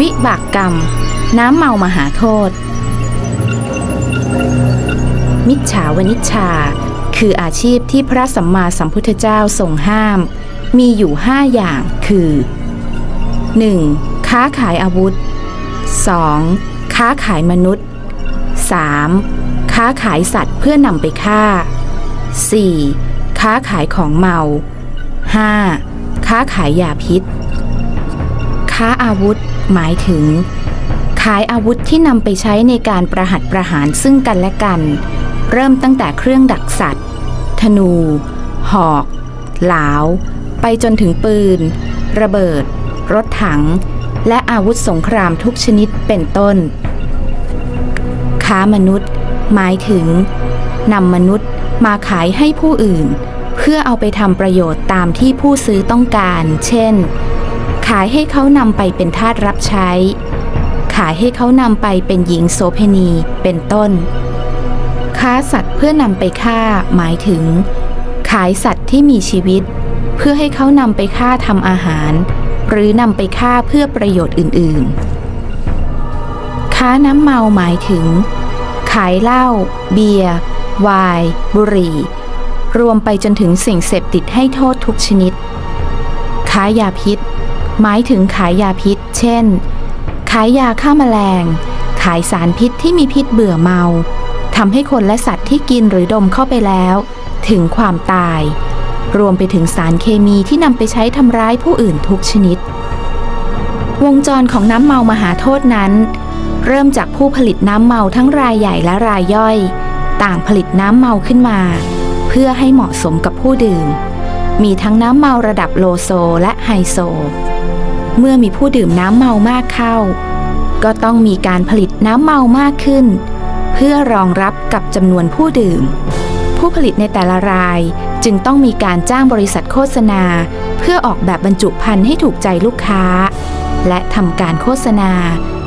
วิบากกรรม น้ำเมามหาโทษ มิจฉาวนิชชา คืออาชีพที่พระสัมมาสัมพุทธเจ้าทรงห้าม มีอยู่ห้าอย่างคือ 1. ค้าขายอาวุธ 2. ค้าขายมนุษย์ 3. ค้าขายสัตว์เพื่อนำไปฆ่า 4. ค้าขายของเมา 5. ค้าขายยาพิษ ค้าอาวุธ หมายถึง ขายอาวุธที่นำไปใช้ในการประหัตประหารซึ่งกันและกัน เริ่มตั้งแต่เครื่องดักสัตว์ ธนู หอก หลาว ไปจนถึงปืน ระเบิด รถถัง และอาวุธสงครามทุกชนิดเป็นต้น ค้ามนุษย์ หมายถึงนำมนุษย์มาขายให้ผู้อื่น เพื่อเอาไปทำประโยชน์ตามที่ผู้ซื้อต้องการ เช่น ขายให้เขานำไปเป็นทาสรับใช้ ขายให้เขานำไปเป็นหญิงโสเพณีเป็นต้น ค้าสัตว์เพื่อนำไปฆ่าหมายถึง ขายสัตว์ที่มีชีวิต เพื่อให้เขานำไปฆ่าทำอาหาร หรือนำไปฆ่าเพื่อประโยชน์อื่นๆ ค้าน้ำเมาหมายถึง ขายเหล้าเบียร์ไวน์บุหรี่ รวมไปจนถึงสิ่งเสพติดให้โทษทุกชนิด ค้ายาพิษ หมายถึงขายยาพิษ เช่น ขายยาฆ่าแมลง ขายสารพิษที่มีพิษเบื่อเมาทำให้คนและสัตว์ที่กินหรือดมเข้าไปแล้ว ถึงความตาย รวมไปถึงสารเคมีที่นำไปใช้ทำร้ายผู้อื่นทุกชนิด วงจรของน้ำเมามหาโทษนั้น เริ่มจากผู้ผลิตน้ำเมาทั้งรายใหญ่และรายย่อย ต่างผลิตน้ำเมาขึ้นมา เพื่อให้เหมาะสมกับผู้ดื่ม มีทั้งน้ำเมาระดับโลโซและไฮโซ เมื่อมีผู้ดื่มน้ำเมามากเข้า ก็ต้องมีการผลิตน้ำเมามากขึ้น เพื่อรองรับกับจำนวนผู้ดื่ม ผู้ผลิตในแต่ละรายจึงต้องมีการจ้างบริษัทโฆษณา เพื่อออกแบบบรรจุภัณฑ์ให้ถูกใจลูกค้า และทำการโฆษณา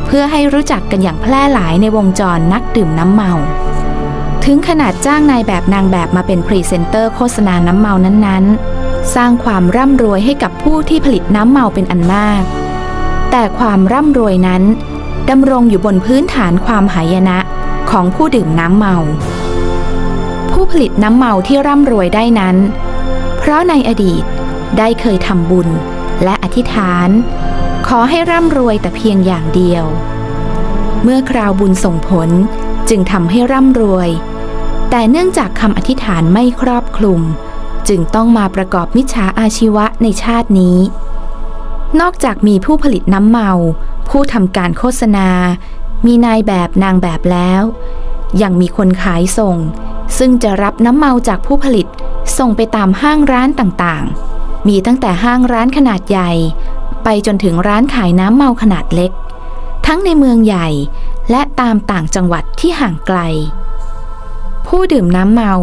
เพื่อให้รู้จักกันอย่างแพร่หลายในวงจรนักดื่มน้ำเมา ถึงขนาดจ้างนายแบบนางแบบมาเป็นพรีเซนเตอร์โฆษณาน้ำเมานั้นๆ สร้างความร่ำรวยให้กับผู้ที่ผลิตน้ำเมาเป็นอันมาก แต่ความร่ำรวยนั้นดำรงอยู่บนพื้นฐานความหายนะของผู้ดื่มน้ำเมา ผู้ผลิตน้ำเมาที่ร่ำรวยได้นั้น เพราะในอดีตได้เคยทำบุญและอธิษฐาน ขอให้ร่ำรวยแต่เพียงอย่างเดียว เมื่อคราวบุญส่งผลจึงทำให้ร่ำรวย แต่เนื่องจากคำอธิษฐานไม่ครอบคลุม จึงต้องมาประกอบมิจฉาอาชีวะในชาตินี้ นอกจากมีผู้ผลิตน้ำเมา ผู้ทำการโฆษณา มีนายแบบนางแบบแล้ว ยังมีคนขายส่ง ซึ่งจะรับน้ำเมาจากผู้ผลิตส่งไปตามห้างร้านต่างๆ มีตั้งแต่ห้างร้านขนาดใหญ่ ไปจนถึงร้านขายน้ำเมาขนาดเล็ก ทั้งในเมืองใหญ่และตามต่างจังหวัดที่ห่างไกล ผู้ดื่มน้ำเมา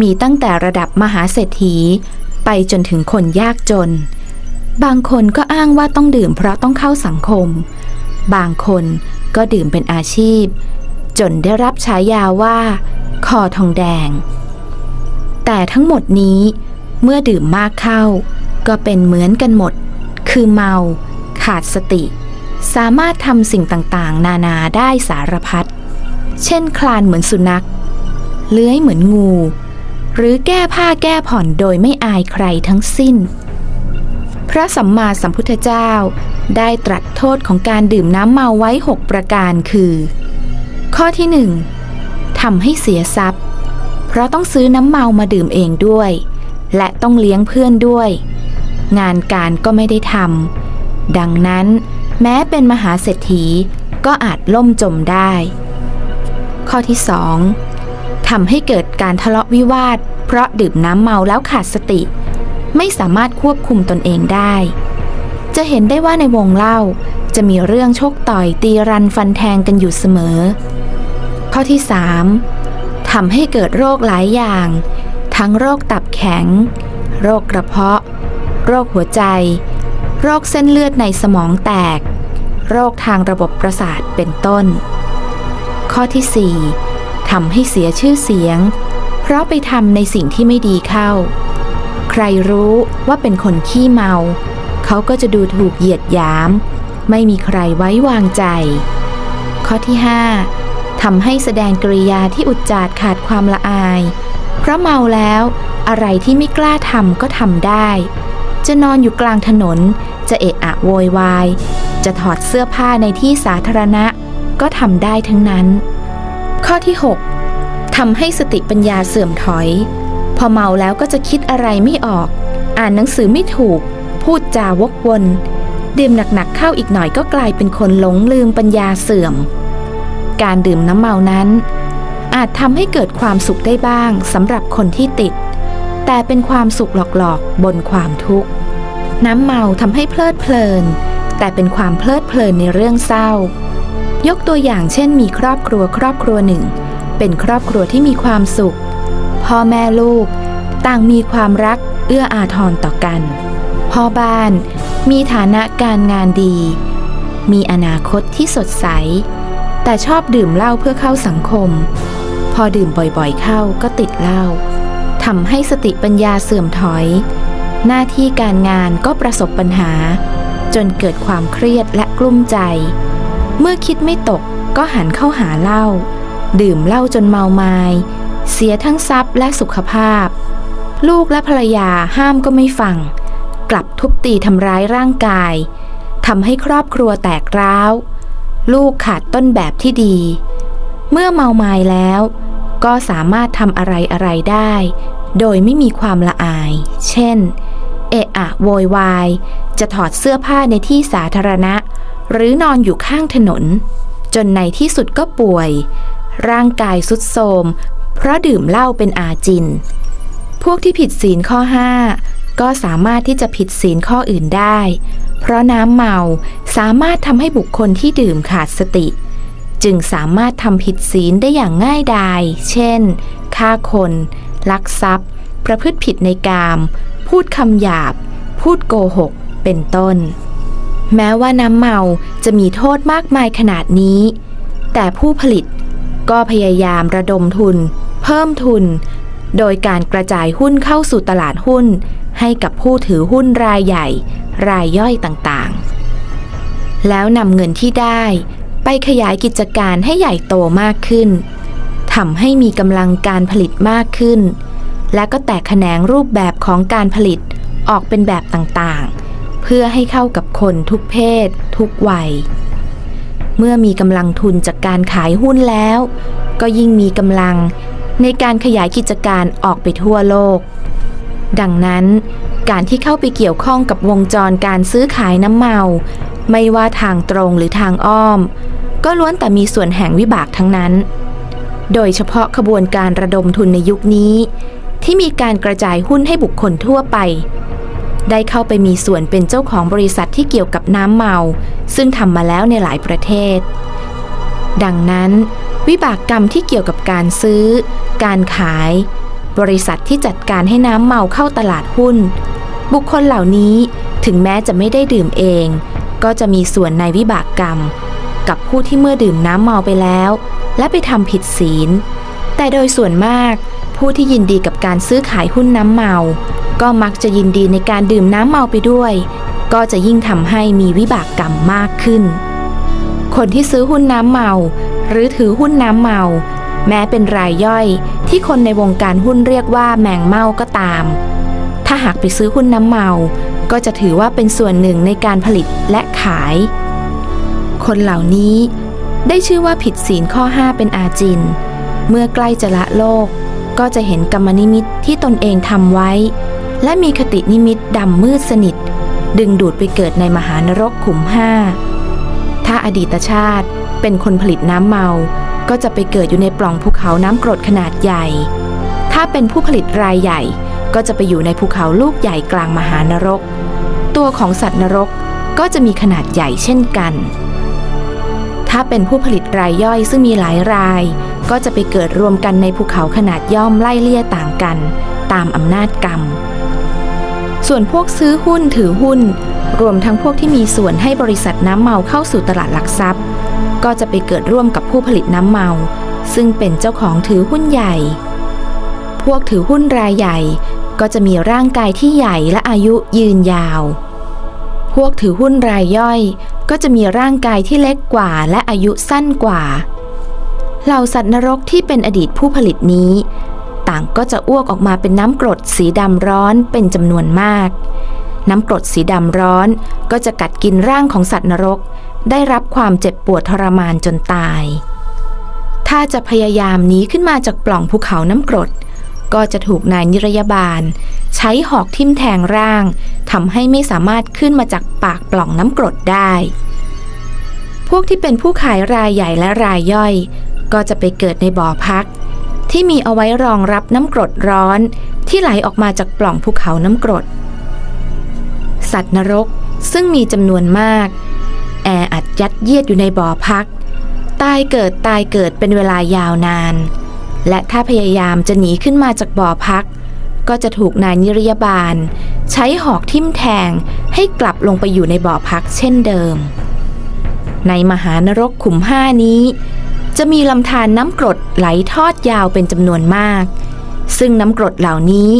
มีตั้งแต่ระดับมหาเศรษฐี ไปจนถึงคนยากจน บางคนก็อ้างว่าต้องดื่มเพราะต้องเข้าสังคม บางคนก็ดื่มเป็นอาชีพ จนได้รับฉายาว่า คอทองแดง แต่ทั้งหมดนี้เมื่อดื่มมากเข้า ก็เป็นเหมือนกันหมด คือเมา ขาดสติ สามารถทำสิ่งต่างๆ นานาได้สารพัด เช่นคลานเหมือนสุนัข เลื้อยเหมือนงู หรือแก้ผ้าแก้ผ่อนโดยไม่อายใครทั้งสิ้น พระสัมมาสัมพุทธเจ้าได้ตรัสโทษของการดื่มน้ำเมาไว้ 6 ประการคือ ข้อที่หนึ่งทำให้เสียทรัพย์ เพราะต้องซื้อน้ำเมามาดื่มเองด้วย และต้องเลี้ยงเพื่อนด้วย งานการก็ไม่ได้ทำดังนั้นแม้เป็นมหาเศรษฐีก็อาจล่มจมได้ ข้อที่สอง ทำให้เกิดการทะเลาะวิวาท เพราะดื่มน้ำเมาแล้วขาดสติ ไม่สามารถควบคุมตนเองได้ จะเห็นได้ว่าในวงเล่าจะมีเรื่องชกต่อยตีรันฟันแทงกันอยู่เสมอ ข้อที่ 3. ทำให้เกิดโรคหลายอย่าง ทั้งโรคตับแข็ง โรคกระเพาะ โรคหัวใจ โรคเส้นเลือดในสมองแตก โรคทางระบบประสาทเป็นต้น ข้อที่ 4. ทำให้เสียชื่อเสียง เพราะไปทำในสิ่งที่ไม่ดีเข้า ใครรู้ว่าเป็นคนขี้เมา เขาก็จะดูถูกเหยียดหยาม ไม่มีใครไว้วางใจ ข้อที่ 5ทำให้แสดงกริยาที่อุจจาดขาดความละอาย เพราะเมาแล้วอะไรที่ไม่กล้าทำก็ทำได้ จะนอนอยู่กลางถนน จะเอะอะโวยวาย จะถอดเสื้อผ้าในที่สาธารณะก็ทำได้ทั้งนั้น ข้อที่ 6ทำให้สติปัญญาเสื่อมถอย พอเมาแล้วก็จะคิดอะไรไม่ออก อ่านหนังสือไม่ถูก พูดจาวกวนดื่มหนักๆเข้าอีกหน่อยก็กลายเป็นคนหลงลืมปัญญาเสื่อม การดื่มน้ำเมานั้น อาจทำให้เกิดความสุขได้บ้างสำหรับคนที่ติด แต่เป็นความสุขหลอกๆ บนความทุกข์ น้ำเมาทำให้เพลิดเพลิน แต่เป็นความเพลิดเพลินในเรื่องเศร้า ยกตัวอย่างเช่น มีครอบครัวครอบครัวหนึ่ง เป็นครอบครัวที่มีความสุข พ่อแม่ลูก ต่างมีความรักเอื้ออาทรต่อกัน พ่อบ้านมีฐานะการงานดี มีอนาคตที่สดใส แต่ชอบดื่มเหล้าเพื่อเข้าสังคม พอดื่มบ่อยๆเข้าก็ติดเหล้าทำให้สติปัญญาเสื่อมถอย หน้าที่การงานก็ประสบปัญหา จนเกิดความเครียดและกลุ้มใจ เมื่อคิดไม่ตกก็หันเข้าหาเหล้าดื่มเหล้าจนเมาไมายเสียทั้งทรัพย์และสุขภาพ ลูกและภรรยาห้ามก็ไม่ฟัง กลับทุบตีทำร้ายร่างกายทำให้ครอบครัวแตกร้าว ลูกขาดต้นแบบที่ดี เมื่อเมาไม้แล้ว ก็สามารถทำอะไรอะไรได้ โดยไม่มีความละอาย เช่น เอะอะโวยวาย จะถอดเสื้อผ้าในที่สาธารณะ หรือนอนอยู่ข้างถนน จนในที่สุดก็ป่วย ร่างกายสุดโทรมเพราะดื่มเหล้าเป็นอาจิน พวกที่ผิดศีลข้อ 5 ก็สามารถที่จะผิดศีลข้ออื่นได้ เพราะน้ำเมาสามารถทำให้บุคคลที่ดื่มขาดสติ จึงสามารถทำผิดศีลได้อย่างง่ายดาย เช่น ฆ่าคน ลักทรัพย์ ประพฤติผิดในกาม พูดคำหยาบ พูดโกหก เป็นต้น แม้ว่าน้ำเมาจะมีโทษมากมายขนาดนี้ แต่ผู้ผลิตก็พยายามระดมทุน เพิ่มทุน โดยการกระจายหุ้นเข้าสู่ตลาดหุ้น ให้กับผู้ถือหุ้นรายใหญ่ รายย่อยต่างๆ แล้วนำเงินที่ได้ไปขยายกิจการให้ใหญ่โตมากขึ้นทำให้มีกำลังการผลิตมากขึ้น และก็แตกแขนงรูปแบบของการผลิตออกเป็นแบบต่างๆ เพื่อให้เข้ากับคนทุกเพศ ทุกวัย เมื่อมีกำลังทุนจากการขายหุ้นแล้ว ก็ยิ่งมีกำลังในการขยายกิจการออกไปทั่วโลก ดังนั้น การที่เข้าไปเกี่ยวข้องกับวงจรการซื้อขายน้ำเมา ไม่ว่าทางตรงหรือทางอ้อม ก็ล้วนแต่มีส่วนแห่งวิบากทั้งนั้น โดยเฉพาะขบวนการระดมทุนในยุคนี้ ที่มีการกระจายหุ้นให้บุคคลทั่วไป ได้เข้าไปมีส่วนเป็นเจ้าของบริษัทที่เกี่ยวกับน้ำเมา ซึ่งทำมาแล้วในหลายประเทศ ดังนั้น วิบากกรรมที่เกี่ยวกับการซื้อ การขาย บริษัทที่จัดการให้น้ำเมาเข้าตลาดหุ้น บุคคลเหล่านี้ถึงแม้จะไม่ได้ดื่มเอง ก็จะมีส่วนในวิบากกรรม กับผู้ที่เมื่อดื่มน้ำเมาไปแล้ว และไปทำผิดศีล แต่โดยส่วนมากผู้ที่ยินดีกับการซื้อขายหุ้นน้ำเมา ก็มักจะยินดีในการดื่มน้ำเมาไปด้วย ก็จะยิ่งทำให้มีวิบากกรรมมากขึ้น คนที่ซื้อหุ้นน้ำเมา หรือถือหุ้นน้ำเมา แม้เป็นรายย่อยที่คนในวงการหุ้นเรียกว่าแมงเมาก็ตาม ถ้าหากไปซื้อหุ้นน้ำเมา ก็จะถือว่าเป็นส่วนหนึ่งในการผลิตและขาย คนเหล่านี้ได้ชื่อว่าผิดศีลข้อ 5 เป็นอาจิน เมื่อใกล้จะละโลก ก็จะเห็นกรรมนิมิตที่ตนเองทำไว้ และมีคตินิมิตดำมืดสนิท ดึงดูดไปเกิดในมหานรกขุมห้า ถ้าอดีตชาติเป็นคนผลิตน้ำเมา ก็จะไปเกิดอยู่ในปล่องภูเขาน้ำกรดขนาดใหญ่ ถ้าเป็นผู้ผลิตรายใหญ่ ก็จะไปอยู่ในภูเขาลูกใหญ่กลางมหานรก ตัวของสัตว์นรกก็จะมีขนาดใหญ่เช่นกัน ถ้าเป็นผู้ผลิตรายย่อยซึ่งมีหลายราย ก็จะไปเกิดรวมกันในภูเขาขนาดย่อมไล่เลี่ยต่างกัน ตามอำนาจกรรม ส่วนพวกซื้อหุ้นถือหุ้น รวมทั้งพวกที่มีส่วนให้บริษัทน้ำเมาเข้าสู่ตลาดหลักทรัพย์ ก็จะไปเกิดร่วมกับผู้ผลิตน้ำเมา ซึ่งเป็นเจ้าของถือหุ้นใหญ่ พวกถือหุ้นรายใหญ่ ก็จะมีร่างกายที่ใหญ่และอายุยืนยาว พวกถือหุ้นรายย่อย ก็จะมีร่างกายที่เล็กกว่าและอายุสั้นกว่าเหล่าสัตว์นรกที่เป็นอดีตผู้ผลิตนี้ ต่างก็จะอ้วกออกมาเป็นน้ำกรดสีดำร้อนเป็นจำนวนมาก น้ำกรดสีดำร้อน ก็จะกัดกินร่างของสัตว์นรก ได้รับความเจ็บปวดทรมานจนตาย ถ้าจะพยายามหนีขึ้นมาจากปล่องภูเขาน้ำกรด ก็จะถูกนายนิรยาบาล ใช้หอกทิ่มแทงร่างทำให้ไม่สามารถขึ้นมาจากปากปล่องน้ำกรดได้ พวกที่เป็นผู้ขายรายใหญ่และรายย่อย ก็จะไปเกิดในบ่อพัก ที่มีเอาไว้รองรับน้ำกรดร้อน ที่ไหลออกมาจากปล่องภูเขาน้ำกรด สัตว์นรกซึ่งมีจำนวนมาก แออัดยัดเยียดอยู่ในบ่อพัก ตายเกิดตายเกิดเป็นเวลายาวนาน และถ้าพยายามจะหนีขึ้นมาจากบ่อพัก ก็จะถูกนายนิรยาบาล ใช้หอกทิ่มแทงให้กลับลงไปอยู่ในบ่อพักเช่นเดิม ในมหานรกขุมห้านี้ จะมีลำธารน้ำกรดไหลทอดยาวเป็นจำนวนมาก ซึ่งน้ำกรดเหล่านี้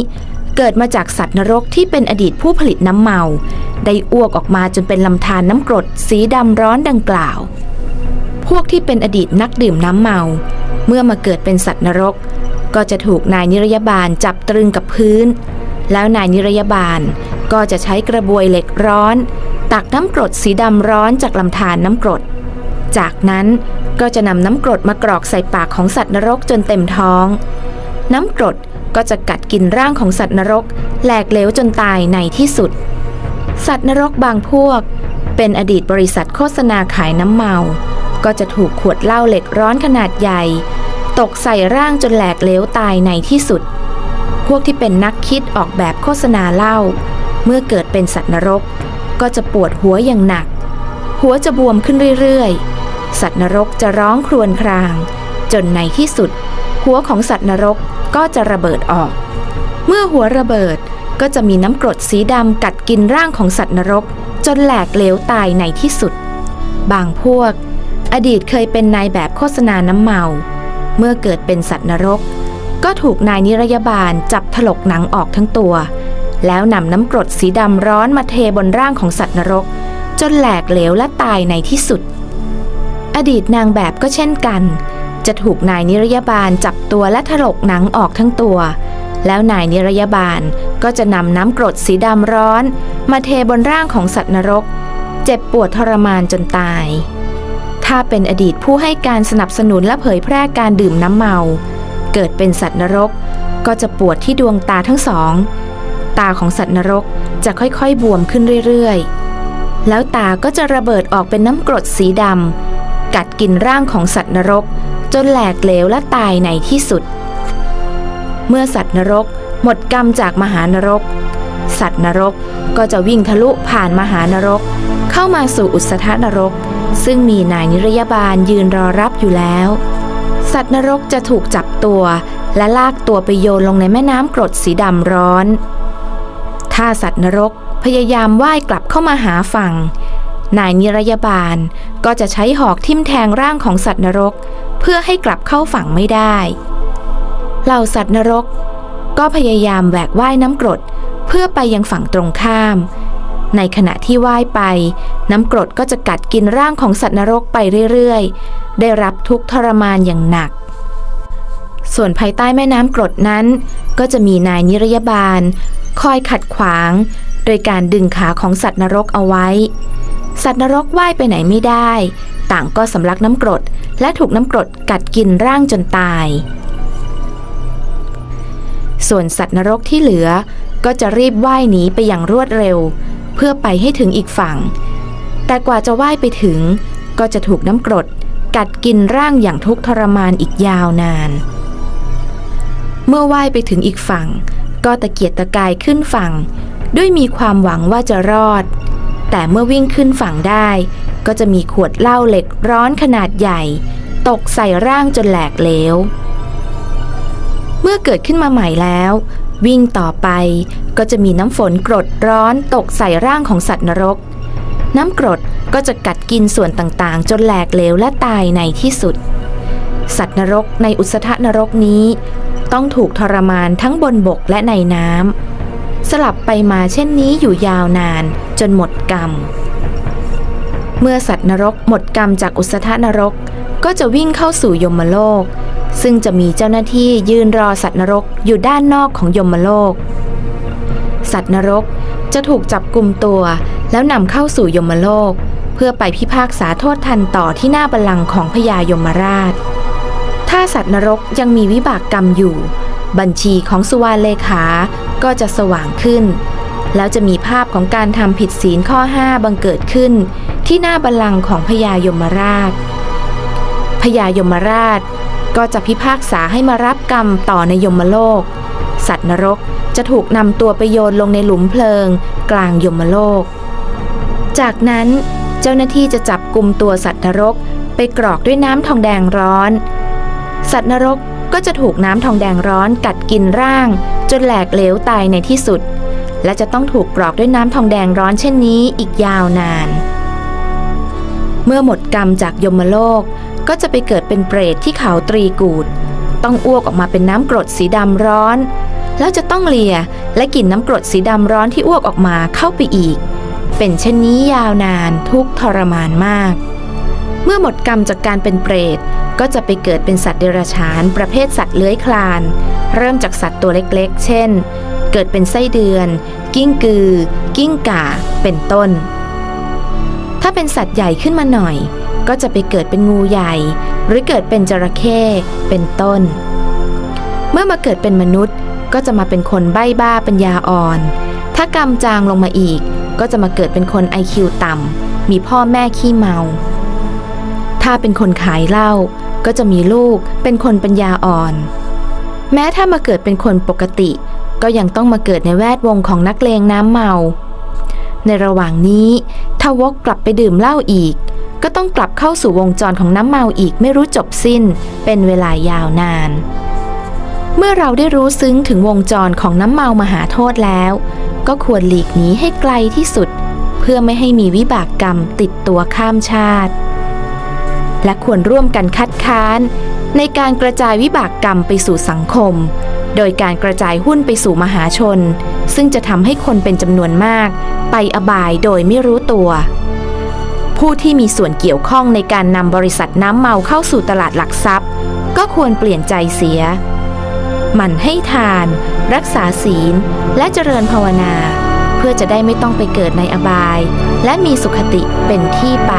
เกิดมาจากสัตว์นรกที่เป็นอดีตผู้ผลิตน้ำเมา ได้อ้วกออกมาจนเป็นลำธารน้ำกรดสีดำร้อนดังกล่าว พวกที่เป็นอดีตนักดื่มน้ำเมา เมื่อมาเกิดเป็นสัตว์นรก ก็จะถูกนายนิรยาบาลจับตรึงกับพื้น แล้วนายนิรยาบาลก็จะใช้กระบวยเหล็กร้อน ตักน้ำกรดสีดำร้อนจากลำธารน้ำกรด จากนั้นก็จะนำน้ำกรดมากรอกใส่ปากของสัตว์นรกจนเต็มท้อง น้ำกรดก็จะกัดกินร่างของสัตว์นรกแหลกเหลวจนตายในที่สุด สัตว์นรกบางพวก เป็นอดีตบริษัทโฆษณาขายน้ำเมา ก็จะถูกขวดเหล้าเหล็กร้อนขนาดใหญ่ ตกใส่ร่างจนแหลกเหลวตายในที่สุด พวกที่เป็นนักคิดออกแบบโฆษณาเหล้าเมื่อเกิดเป็นสัตว์นรก ก็จะปวดหัวอย่างหนัก หัวจะบวมขึ้นเรื่อยๆ สัตว์นรกจะร้องครวญคราง จนในที่สุด หัวของสัตว์นรกก็จะระเบิดออก เมื่อหัวระเบิดก็จะมีน้ำกรดสีดำกัดกินร่างของสัตว์นรก จนแหลกเหลวตายในที่สุด บางพวก อดีตเคยเป็นนายแบบโฆษณาน้ำเมา เมื่อเกิดเป็นสัตว์นรก ก็ถูกนายนิรยาบาลจับถลกหนังออกทั้งตัว แล้วนำน้ำกรดสีดำร้อนมาเทบนร่างของสัตว์นรก จนแหลกเหลวและตายในที่สุด อดีตนางแบบก็เช่นกัน จะถูกนายนิรยาบาลจับตัวและถลกหนังออกทั้งตัว แล้วนายนิรยาบาลก็จะนำน้ำกรดสีดำร้อน มาเทบนร่างของสัตว์นรก เจ็บปวดทรมานจนตาย ถ้าเป็นอดีตผู้ให้การสนับสนุนและเผยแพร่การดื่มน้ำเมา เกิดเป็นสัตว์นรกก็จะปวดที่ดวงตาทั้งสอง ตาของสัตว์นรกจะค่อยๆบวมขึ้นเรื่อยๆ แล้วตาก็จะระเบิดออกเป็นน้ำกรดสีดำ กินร่างของสัตว์นรก จนแหลกเหลวและตายในที่สุด เมื่อสัตว์นรกหมดกรรมจากมหานรก สัตว์นรกก็จะวิ่งทะลุผ่านมหานรก เข้ามาสู่อุสธานรก ซึ่งมีนายนิรยาบาลยืนรอรับอยู่แล้ว สัตว์นรกจะถูกจับตัวและลากตัวไปโยนลงในแม่น้ำกรดสีดำร้อน ถ้าสัตว์นรกพยายามว่ายกลับเข้ามาหาฝั่ง นายนิรยาบาลก็จะใช้หอกทิ่มแทงร่างของสัตว์นรก เพื่อให้กลับเข้าฝั่งไม่ได้ เหล่าสัตว์นรก ก็พยายามแหวกว่ายน้ำกรด เพื่อไปยังฝั่งตรงข้าม ในขณะที่ว่ายไป น้ำกรดก็จะกัดกินร่างของสัตว์นรกไปเรื่อยๆ ได้รับทุกทรมานอย่างหนัก ส่วนภายใต้แม่น้ำกรดนั้น ก็จะมีนายนิรยาบาล คอยขัดขวาง โดยการดึงขาของสัตว์นรกเอาไว้ สัตว์นรกว่ายไปไหนไม่ได้ ต่างก็สำลักน้ำกรด และถูกน้ำกรดกัดกินร่างจนตาย ส่วนสัตว์นรกที่เหลือ ก็จะรีบว่ายหนีไปอย่างรวดเร็ว เพื่อไปให้ถึงอีกฝั่ง แต่กว่าจะว่ายไปถึง ก็จะถูกน้ำกรด กัดกินร่างอย่างทุกข์ทรมานอีกยาวนาน เมื่อว่ายไปถึงอีกฝั่ง ก็ตะเกียกตะกายขึ้นฝั่ง ด้วยมีความหวังว่าจะรอด แต่เมื่อวิ่งขึ้นฝั่งได้ ก็จะมีขวดเหล้าเหล็กร้อนขนาดใหญ่ ตกใส่ร่างจนแหลกเหลว เมื่อเกิดขึ้นมาใหม่แล้ว วิ่งต่อไปก็จะมีน้ำฝนกรดร้อนตกใส่ร่างของสัตว์นรก น้ำกรดก็จะกัดกินส่วนต่างๆ จนแหลกเหลวและตายในที่สุด สัตว์นรกในอุสธนรกนี้ ต้องถูกทรมานทั้งบนบกและในน้ำ สลับไปมาเช่นนี้อยู่ยาวนานจนหมดกรรม เมื่อสัตว์นรกหมดกรรมจากอุสธนรก ก็จะวิ่งเข้าสู่ยมโลก ซึ่งจะมีเจ้าหน้าที่ยืนรอสัตว์นรกอยู่ด้านนอกของยมโลก สัตว์นรกจะถูกจับกลุ่มตัวแล้วนำเข้าสู่ยมโลก เพื่อไปพิพากษาโทษทันต่อที่หน้าบัลลังก์ของพญายมราช ถ้าสัตว์นรกยังมีวิบากกรรมอยู่ บัญชีของสุวรรณเลขา ก็จะสว่างขึ้น แล้วจะมีภาพของการทำผิดศีลข้อ 5 บังเกิดขึ้น ที่หน้าบัลลังก์ของพญายมราช พญายมราชก็จะพิพากษาให้มารับกรรมต่อในยมโลก สัตว์นรกจะถูกนำตัวไปโยนลงในหลุมเพลิง กลางยมโลก จากนั้นเจ้าหน้าที่จะจับกลุ่มตัวสัตว์นรกไปกรอกด้วยน้ำทองแดงร้อน สัตว์นรก ก็จะถูกน้ำทองแดงร้อนกัดกินร่าง จนแหลกเหลวตายในที่สุด และจะต้องถูกกรอกด้วยน้ำทองแดงร้อนเช่นนี้อีกยาวนาน เมื่อหมดกรรมจากยมโลกก็จะไปเกิดเป็นเปรตที่เขาตรีกูด ต้องอ้วกออกมาเป็นน้ำกรดสีดำร้อน แล้วจะต้องเลียและกินน้ำกรดสีดำร้อนที่อ้วกออกมาเข้าไปอีก เป็นเช่นนี้ยาวนานทุกทรมานมาก เมื่อหมดกรรมจากการเป็นเปรต ก็จะไปเกิดเป็นสัตว์เดรัจฉาน ประเภทสัตว์เลื้อยคลาน เริ่มจากสัตว์ตัวเล็กๆ เช่น เกิดเป็นไส้เดือน กิ้งกือ กิ้งก่า เป็นต้น ถ้าเป็นสัตว์ใหญ่ขึ้นมาหน่อย ก็จะไปเกิดเป็นงูใหญ่ หรือเกิดเป็นจระเข้เป็นต้น เมื่อมาเกิดเป็นมนุษย์ก็จะมาเป็นคนใบ้บ้าปัญญาอ่อน ถ้ากรรมจางลงมาอีก ก็จะมาเกิดเป็นคนไอคิวต่ำมีพ่อแม่ขี้เมา ถ้าเป็นคนขายเหล้าก็จะมีลูกเป็นคนปัญญาอ่อน แม้ถ้ามาเกิดเป็นคนปกติ ก็ยังต้องมาเกิดในแวดวงของนักเลงน้ำเมา ในระหว่างนี้ถ้าวกกลับไปดื่มเหล้าอีก ก็ต้องกลับเข้าสู่วงจรของน้ำเมาอีกไม่รู้จบสิ้น เป็นเวลายาวนาน เมื่อเราได้รู้ซึ้งถึงวงจรของน้ำเมามหาโทษแล้ว ก็ควรหลีกหนีให้ไกลที่สุด เพื่อไม่ให้มีวิบากกรรมติดตัวข้ามชาติ และควรร่วมกันคัดค้าน ในการกระจายวิบากกรรมไปสู่สังคม โดยการกระจายหุ้นไปสู่มหาชน ซึ่งจะทำให้คนเป็นจำนวนมาก ไปอบายโดยไม่รู้ตัว ผู้ที่มีส่วนเกี่ยวข้องในการนำบริษัทน้ำเมาเข้าสู่ตลาดหลักทรัพย์ ก็ควรเปลี่ยนใจเสียหมั่นให้ทาน รักษาศีล และเจริญภาวนา เพื่อจะได้ไม่ต้องไปเกิดในอบาย และมีสุขติเป็นที่ไป